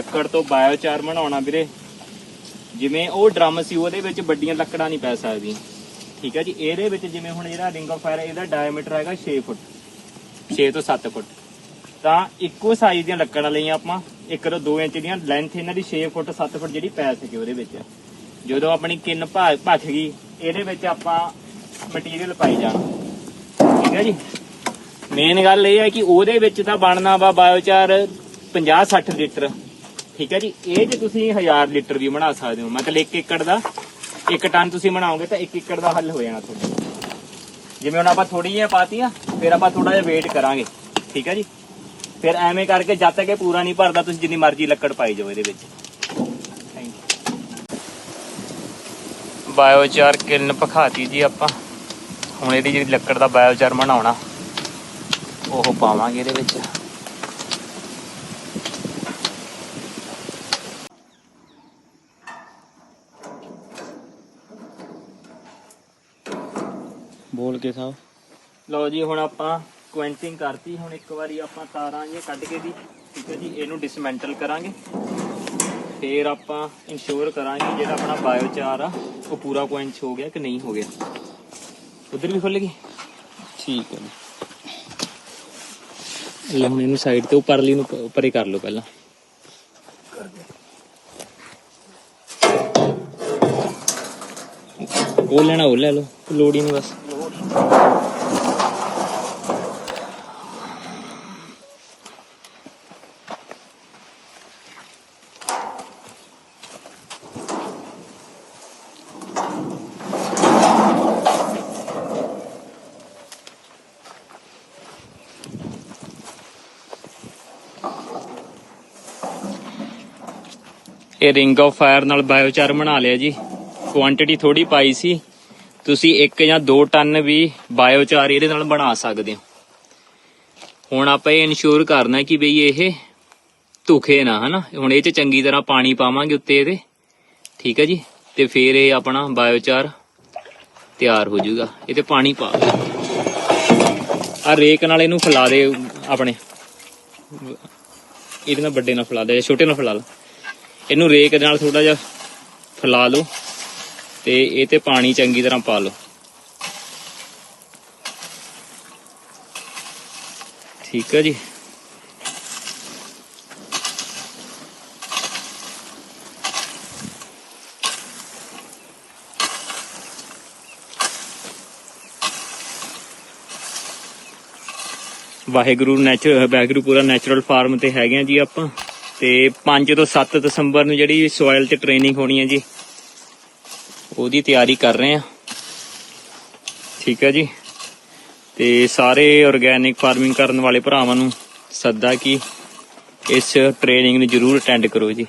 ਲੱਕੜ ਤੋਂ ਬਾਇਓਚਾਰ ਬਣਾਉਣਾ ਵੀਰੇ। ਜਿਵੇਂ ਉਹ ਡਰਮ ਸੀ, ਉਹਦੇ ਵਿੱਚ ਵੱਡੀਆਂ ਲੱਕੜਾਂ ਨਹੀਂ ਪੈ ਸਕਦੀਆਂ। ਠੀਕ ਹੈ ਜੀ, ਇਹਦੇ ਵਿੱਚ ਜਿਵੇਂ ਹੁਣ ਜਿਹੜਾ ਰਿੰਗ ਆਫ ਫਾਇਰ ਇਹਦਾ ਡਾਇਮੀਟਰ ਹੈਗਾ 6 ਫੁੱਟ 6 ਤੋਂ 7 ਫੁੱਟ। ਤਾਂ ਇੱਕੋ ਸਾਈਜ਼ ਦੀਆਂ ਲੱਕੜਾਂ ਲਈਆਂ ਆਪਾਂ, ਇੱਕ ਤੋਂ 2 ਇੰਚ ਦੀਆਂ ਲੈਂਥ ਇਹਨਾਂ ਦੀ 6 ਫੁੱਟ 7 ਫੁੱਟ ਜਿਹੜੀ ਪੈ ਸਕੇ ਉਹਦੇ ਵਿੱਚ। ਜਦੋਂ ਆਪਣੀ ਕਿੰਨ ਭਾ- ਗਈ, ਇਹਦੇ ਵਿੱਚ ਆਪਾਂ ਮਟੀਰੀਅਲ ਪਾਈ ਜਾਣਾ। ਠੀਕ ਹੈ ਜੀ। ਮੇਨ ਗੱਲ ਇਹ ਹੈ ਕਿ ਉਹਦੇ ਵਿੱਚ ਤਾਂ ਬਣਨਾ ਵਾ ਬਾਇਓਚਾਰ 50 60 ਲੀਟਰ। ਠੀਕ ਹੈ ਜੀ, ਇਹ ਜੇ ਤੁਸੀਂ 1000 ਲੀਟਰ ਵੀ ਬਣਾ ਸਕਦੇ ਹੋ ਮਤਲਬ 1 ਏਕੜ ਦਾ 1 ਟਨ ਤੁਸੀਂ ਬਣਾਓਗੇ ਤਾਂ 1 ਏਕੜ ਦਾ ਹੱਲ ਹੋ ਜਾਣਾ ਤੁਹਾਡਾ। ਜਿਵੇਂ ਹੁਣ ਆਪਾਂ ਥੋੜੀ ਜਿਹੀ ਪਾਤੀਆਂ, ਫਿਰ ਆਪਾਂ ਥੋੜਾ ਜਿਹਾ ਵੇਟ ਕਰਾਂਗੇ, ਠੀਕ ਹੈ ਜੀ? ਫਿਰ ਐਵੇਂ ਕਰਕੇ ਜਦ ਤੱਕ ਇਹ ਪੂਰਾ ਨਹੀਂ ਭਰਦਾ, ਤੁਸੀਂ ਜਿੰਨੀ ਮਰਜ਼ੀ ਲੱਕੜ ਪਾਈ ਜਾਓ ਇਹਦੇ ਵਿੱਚ। ਬਾਇਓਚਾਰ ਕਿਰਨ ਪਖਾਤੀ ਜੀ ਆਪਾਂ। ਹੁਣ ਇਹਦੀ ਜਿਹੜੀ ਲੱਕੜ ਦਾ ਬਾਇਓਚਾਰ ਬਣਾਉਣਾ, ਉਹ ਪਾਵਾਂਗੇ ਇਹਦੇ ਵਿੱਚ। ਬੋਲ ਕੇ ਸਾਹਿਬ ਲਓ ਜੀ ਹੁਣ ਆਪਾਂ ਕੁਐਂਟਿੰਗ ਕਰਤੀ। ਹੁਣ ਇੱਕ ਵਾਰੀ ਆਪਾਂ ਤਾਰਾਂ ਇਹ ਕੱਢ ਕੇ ਦੀ ਠੀਕ ਹੈ ਜੀ ਇਹਨੂੰ ਡਿਸਮੈਂਟਲ ਕਰਾਂਗੇ। ਫੇਰ ਆਪਾਂ ਇਨਸ਼ੋਰ ਕਰਾਂਗੇ ਜਿਹੜਾ ਆਪਣਾ ਬਾਇਓਚਾਰ ਆ ਉਹ ਪੂਰਾ ਕੁਐਂਚ ਹੋ ਗਿਆ ਕਿ ਨਹੀਂ ਹੋ ਗਿਆ। ਉਧਰ ਵੀ ਖੁੱਲ ਗਈ? ਠੀਕ ਹੈ ਲੈ ਹੁਣ ਇਹਨੂੰ ਸਾਈਡ ਤੇ ਉੱਪਰਲੀ ਨੂੰ ਪਰੇ ਕਰ ਲਓ ਪਹਿਲਾਂ। ਉਹ ਲੈਣਾ ਉਹ ਲੈ ਲਓ ਲੋੜ ਹੀ ਨਹੀਂ ਬਸ। ਇਹ ਰਿੰਗ ਆਫ ਫਾਇਰ ਨਾਲ ਬਾਇਓਚਾਰ ਬਣਾ ਲਿਆ ਜੀ। ਕੁਆਂਟੀਟੀ ਥੋੜੀ ਪਾਈ ਸੀ। ਤੁਸੀਂ 1 ਜਾਂ 2 ਟਨ ਵੀ ਬਾਇਓਚਾਰ ਇਹਦੇ ਨਾਲ ਬਣਾ ਸਕਦੇ ਹੋ। ਹੁਣ ਆਪਾਂ ਇਹ ਇਨਸ਼ੋਰ ਕਰਨਾ ਕਿ ਬਈ ਇਹ ਧੁਖੇ ਨਾ, ਹਨਾ? ਹੁਣ ਇਹ ਚ ਚੰਗੀ ਤਰ੍ਹਾਂ ਪਾਣੀ ਪਾਵਾਂਗੇ ਉੱਤੇ ਇਹਦੇ, ਠੀਕ ਹੈ ਜੀ? ਤੇ ਫਿਰ ਇਹ ਆਪਣਾ ਬਾਇਓਚਾਰ ਤਿਆਰ ਹੋ ਜਾਊਗਾ। ਇਹ ਤੇ ਪਾਣੀ ਪਾ ਆ ਰੇਕ ਨਾਲ ਇਹਨੂੰ ਫੈਲਾ ਦੇ ਆਪਣੇ। ਇਹਦੇ ਨਾਲ ਵੱਡੇ ਨਾਲ ਫੈਲਾ ਦੇ ਛੋਟੇ ਨਾਲ ਫੈਲਾ ਲਾ ਇਹਨੂੰ ਰੇਕ ਦੇ ਨਾਲ ਥੋੜਾ ਜਿਹਾ ਫੈਲਾ ਲਓ। ਤੇ ਇਹ ਤੇ ਪਾਣੀ ਚੰਗੀ ਤਰ੍ਹਾਂ ਪਾ ਲਓ। ਠੀਕ ਹੈ ਜੀ। ਵਾਹਿਗੁਰੂ ਨੈਚੁਰਲ ਵਾਹਿਗੁਰੂ ਪੂਰਾ ਨੈਚੁਰਲ ਫਾਰਮ ਤੇ ਹੈਗੇ ਆ ਜੀ ਆਪਾਂ। ਤੇ 5 ਤੋਂ 7 ਦਸੰਬਰ ਨੂੰ ਜਿਹੜੀ ਸੋਇਲ ਤੇ ਟ੍ਰੇਨਿੰਗ ਹੋਣੀ ਹੈ ਜੀ। ਉਹਦੀ ਤਿਆਰੀ ਕਰ ਰਹੇ ਆ ਠੀਕ ਹੈ ਜੀ। ਤੇ ਸਾਰੇ ਆਰਗੈਨਿਕ ਫਾਰਮਿੰਗ ਕਰਨ ਵਾਲੇ ਭਰਾਵਾਂ ਨੂੰ ਸੱਦਾ ਕਿ ਇਸ ਟ੍ਰੇਨਿੰਗ ਨੂੰ ਜਰੂਰ ਅਟੈਂਡ ਕਰੋ ਜੀ।